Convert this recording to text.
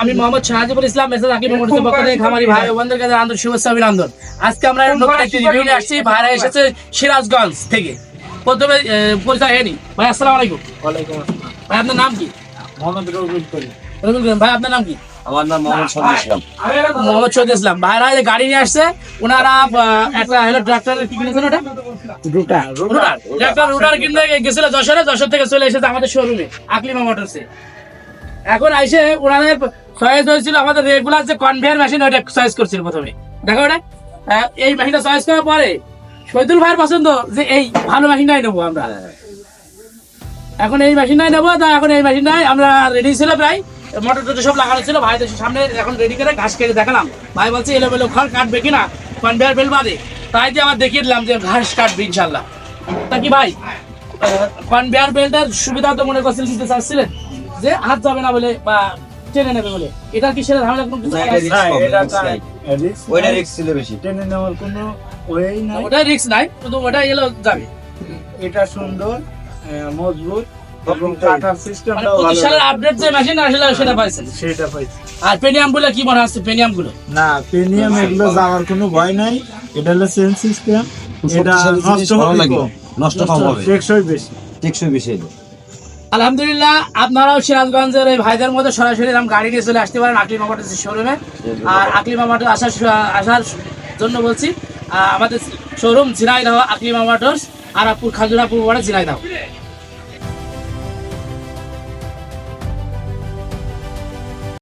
আমি মোহাম্মদ শাহজিবুল ইসলাম মেসেজ আকিব মোটরসের পক্ষ থেকে খামারি ভাই বোনদের কাছে আন্তরিক শুভেচ্ছা অভিনন্দন। আজকে আমরা নতুন একটি রিভিউ নিয়ে আসছি। ভাইরা এসেছে সিরাজগঞ্জ থেকে। প্রথমে পরিচয় হয়নি। ভাই আসসালামু আলাইকুম। ওয়ালাইকুম আসসালাম। ভাই আপনার নাম কি? মোহাম্মদ রবিউল করিম। রবিউল করিম, ভাই আপনার নাম কি? আমার নাম মোহাম্মদ সঞ্জয় ইসলাম। মোহাম্মদ শহীদ ইসলাম। ভাইরা যে গাড়ি নিয়ে আসছে ওনারা একটা হলো ট্রাক্টর কি কিনেছেন ওটা? রুটা রুটার। ট্রাক্টর রুটার কিনতে গেছিল যশোরে যশোর থেকে চলে এসেছে আমাদের শোরুমে আকলিমা মোটরসে। এখন আইসে ওনাদের চয়েস হয়েছিল আমাদের রেগুলার যে কনভেয়ার মেশিন ওটা চয়েস করছিল প্রথমে। দেখো ওটা এই মেশিনটা চয়েস করার পরে শহীদুল ভাইয়ের পছন্দ যে এই ভালো মেশিনটাই নেব আমরা। এখন এই মেশিনটাই নেব তা এখন এই মেশিনটাই আমরা রেডি ছিল প্রায়। মোটর টোটর সব লাগানো ছিল ভাই তো সামনে এখন রেডি করে ঘাস কেটে দেখালাম। ভাই বলছে এলো বেলো খড় কাটবে কিনা? কনভেয়ার বেল বাদে। তাই দিয়ে আমার দেখিয়ে দিলাম যে ঘাস কাটবে ইনশাল্লাহ তা কি ভাই কনভেয়ার বেল্টের সুবিধা তো মনে করছিলেন দিতে চাচ্ছিলেন? যে হাত যাবে না বলে বা টেনে নেবে বলে এটার কি সেটা ঝামেলা কোনো কিছু? এটা এটা risk ওইটা। রিক্স ছিল বেশি। টেনে নেওয়ার কোনো ওয়েই নাই। ওটা রিস্ক নাই শুধু ওটা এলো যাবে। এটা সুন্দর মজবুত মানে সিস্টেমটাও পঁচিশ ভালো সালের আপডেট যে মেশিন আসলে সেটা পাইছেন। সেটা পাইছি। আর পেনিয়ামগুলো কি মনে হচ্ছে পেনিয়ামগুলো না প্রিমিয়াম এগুলো যাওয়ার কোনো ভয় নাই। এটা হলো সেন সিস্টেম এটা নষ্ট হবে নষ্ট কম হবে। টেকসই বেশি। টেকসই বেশি আলহামদুলিল্লাহ, আপনারাও সিরাজগঞ্জের ওই ভাইদের মধ্যে সরাসরি এরকম গাড়ি নিয়ে চলে আসতে পারেন আকলিমা মোটরস শোরুমে আর আকলিমা মোটর আসার আসার জন্য বলছি আমাদের শোরুম ঝিনাইদহ আকলিমা আর আপুর খাজুরাপুর ওয়ার্ডে ঝিনাইদহ।